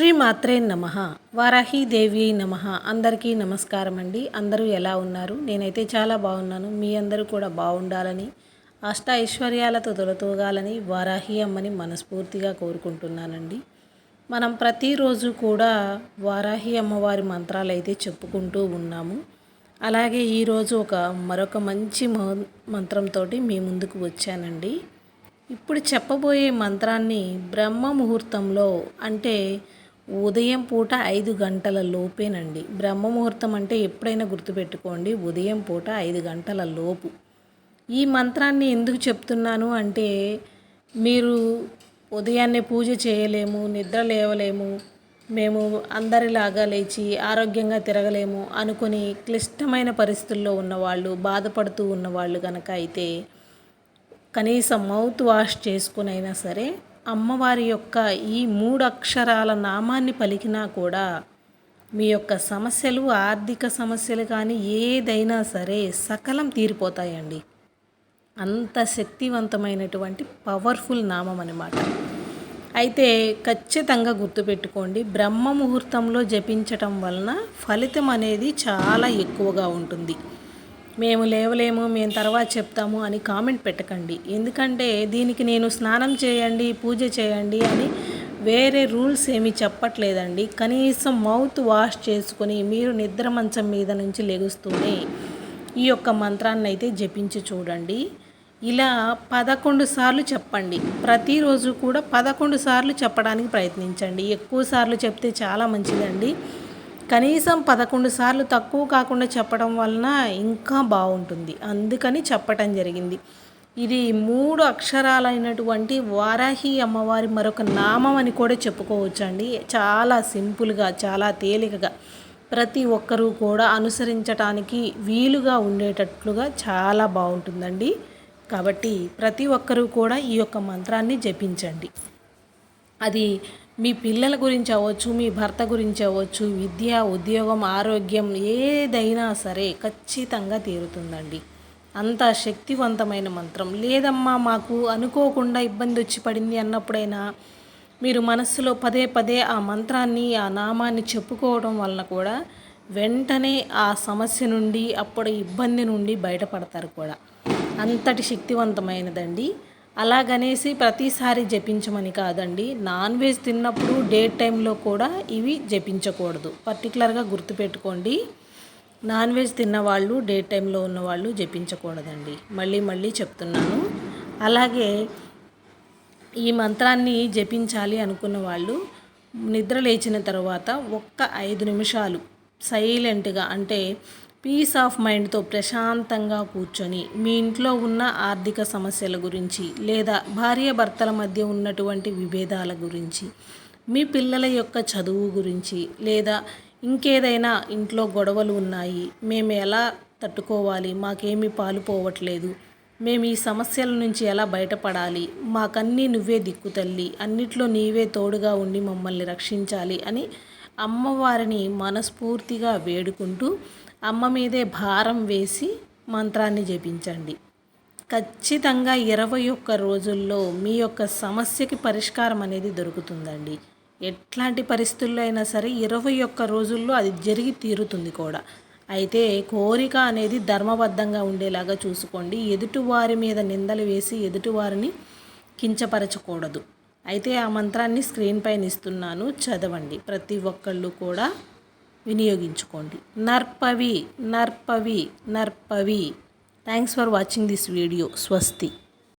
శ్రీ మాత్రే నమ. వారాహీదేవి నమ. అందరికీ నమస్కారం అండి. అందరూ ఎలా ఉన్నారు? నేనైతే చాలా బాగున్నాను. మీ అందరూ కూడా బాగుండాలని అష్ట ఐశ్వర్యాలతో తొలతూగాలని వారాహి అమ్మని మనస్ఫూర్తిగా కోరుకుంటున్నానండి. మనం ప్రతిరోజు కూడా వారాహి అమ్మవారి మంత్రాలు అయితే చెప్పుకుంటూ ఉన్నాము. అలాగే ఈరోజు ఒక మరొక మంచి మంత్రంతో మీ ముందుకు వచ్చానండి. ఇప్పుడు చెప్పబోయే మంత్రాన్ని బ్రహ్మ ముహూర్తంలో అంటే ఉదయం పూట ఐదు గంటల లోపేనండి. బ్రహ్మ ముహూర్తం అంటే ఎప్పుడైనా గుర్తుపెట్టుకోండి ఉదయం పూట ఐదు గంటల లోపు. ఈ మంత్రాన్ని ఎందుకు చెప్తున్నాను అంటే మీరు ఉదయాన్నే పూజ చేయలేము నిద్ర లేవలేము మేము అందరిలాగా లేచి ఆరోగ్యంగా తిరగలేము అనుకుని క్లిష్టమైన పరిస్థితుల్లో ఉన్నవాళ్ళు బాధపడుతూ ఉన్నవాళ్ళు కనుక అయితే కనీసం మౌత్ వాష్ చేసుకునైనా సరే అమ్మవారి యొక్క ఈ మూడు అక్షరాల నామాన్ని పలికినా కూడా మీ యొక్క సమస్యలు ఆర్థిక సమస్యలు కానీ ఏదైనా సరే సకలం తీరిపోతాయండి. అంత శక్తివంతమైనటువంటి పవర్ఫుల్ నామం అనమాట అయితే ఖచ్చితంగా గుర్తుపెట్టుకోండి బ్రహ్మ ముహూర్తంలో జపించటం వలన ఫలితం అనేది చాలా ఎక్కువగా ఉంటుంది. మేము లేవలేము మేము తర్వాత చెప్తాము అని కామెంట్ పెట్టకండి. ఎందుకంటే దీనికి నేను స్నానం చేయండి పూజ చేయండి అని వేరే రూల్స్ ఏమీ చెప్పట్లేదండి. కనీసం మౌత్ వాష్ చేసుకొని మీరు నిద్ర మంచం మీద నుంచి లెగుస్తూనే ఈ యొక్క మంత్రాన్ని అయితే జపించి చూడండి. ఇలా పదకొండు సార్లు చెప్పండి. ప్రతిరోజు కూడా పదకొండు సార్లు చెప్పడానికి ప్రయత్నించండి. ఎక్కువ సార్లు చెప్తే చాలా మంచిదండి. కనీసం పదకొండు సార్లు తక్కువ కాకుండా చెప్పడం వలన ఇంకా బాగుంటుంది. అందుకని చెప్పటం జరిగింది. ఇది మూడు అక్షరాలైనటువంటి వారాహి అమ్మవారి మరొక నామం అని కూడా చెప్పుకోవచ్చండి. చాలా సింపుల్గా చాలా తేలికగా ప్రతి ఒక్కరూ కూడా అనుసరించటానికి వీలుగా ఉండేటట్లుగా చాలా బాగుంటుందండి. కాబట్టి ప్రతి ఒక్కరూ కూడా ఈ యొక్క మంత్రాన్ని జపించండి. అది మీ పిల్లల గురించి అవ్వచ్చు మీ భర్త గురించి అవ్వచ్చు విద్య ఉద్యోగం ఆరోగ్యం ఏదైనా సరే ఖచ్చితంగా తీరుతుందండి. అంత శక్తివంతమైన మంత్రం. లేదమ్మా మాకు అనుకోకుండా ఇబ్బంది వచ్చి పడింది అన్నప్పుడైనా మీరు మనస్సులో పదే పదే ఆ మంత్రాన్ని ఆ నామాన్ని చెప్పుకోవడం వలన కూడా వెంటనే ఆ సమస్య నుండి అప్పుడు ఇబ్బంది నుండి బయటపడతారు కూడా. అంతటి శక్తివంతమైనదండి. అలాగనేసి ప్రతిసారి జపించమని కాదండి. నాన్ వెజ్ తిన్నప్పుడు డే టైంలో కూడా ఇవి జపించకూడదు. పర్టికులర్గా గుర్తుపెట్టుకోండి నాన్ వెజ్ తిన్నవాళ్ళు డే టైంలో ఉన్నవాళ్ళు జపించకూడదండి. మళ్ళీ మళ్ళీ చెప్తున్నాను. అలాగే ఈ మంత్రాన్ని జపించాలి అనుకున్న వాళ్ళు నిద్ర లేచిన తర్వాత ఒక్క ఐదు నిమిషాలు సైలెంట్గా అంటే పీస్ ఆఫ్ మైండ్తో ప్రశాంతంగా కూర్చొని మీ ఇంట్లో ఉన్న ఆర్థిక సమస్యల గురించి లేదా భార్యాభర్తల మధ్య ఉన్నటువంటి విభేదాల గురించి మీ పిల్లల యొక్క చదువు గురించి లేదా ఇంకేదైనా ఇంట్లో గొడవలు ఉన్నాయి మేము ఎలా తట్టుకోవాలి మాకేమీ పాలుపోవట్లేదు మేము ఈ సమస్యల నుంచి ఎలా బయటపడాలి మాకన్నీ నువ్వే దిక్కు తల్లి అన్నిట్లో నీవే తోడుగా ఉండి మమ్మల్ని రక్షించాలి అని అమ్మవారిని మనస్ఫూర్తిగా వేడుకుంటూ అమ్మ మీదే భారం వేసి మంత్రాన్ని జపించండి. ఖచ్చితంగా ఇరవై ఒక్క రోజుల్లో మీ యొక్క సమస్యకి పరిష్కారం అనేది దొరుకుతుందండి. ఎట్లాంటి పరిస్థితుల్లో అయినా సరే ఇరవై ఒక్క రోజుల్లో అది జరిగి తీరుతుంది కూడా. అయితే కోరిక అనేది ధర్మబద్ధంగా ఉండేలాగా చూసుకోండి. ఎదుటివారి మీద నిందలు వేసి ఎదుటివారిని కించపరచకూడదు. అయితే ఆ మంత్రాన్ని స్క్రీన్ పైన ఇస్తున్నాను. చదవండి. ప్రతి ఒక్కళ్ళు కూడా వినియోగించుకోండి. నర్పవి నర్పవి నర్పవి. Thanks for watching this video స్వస్తి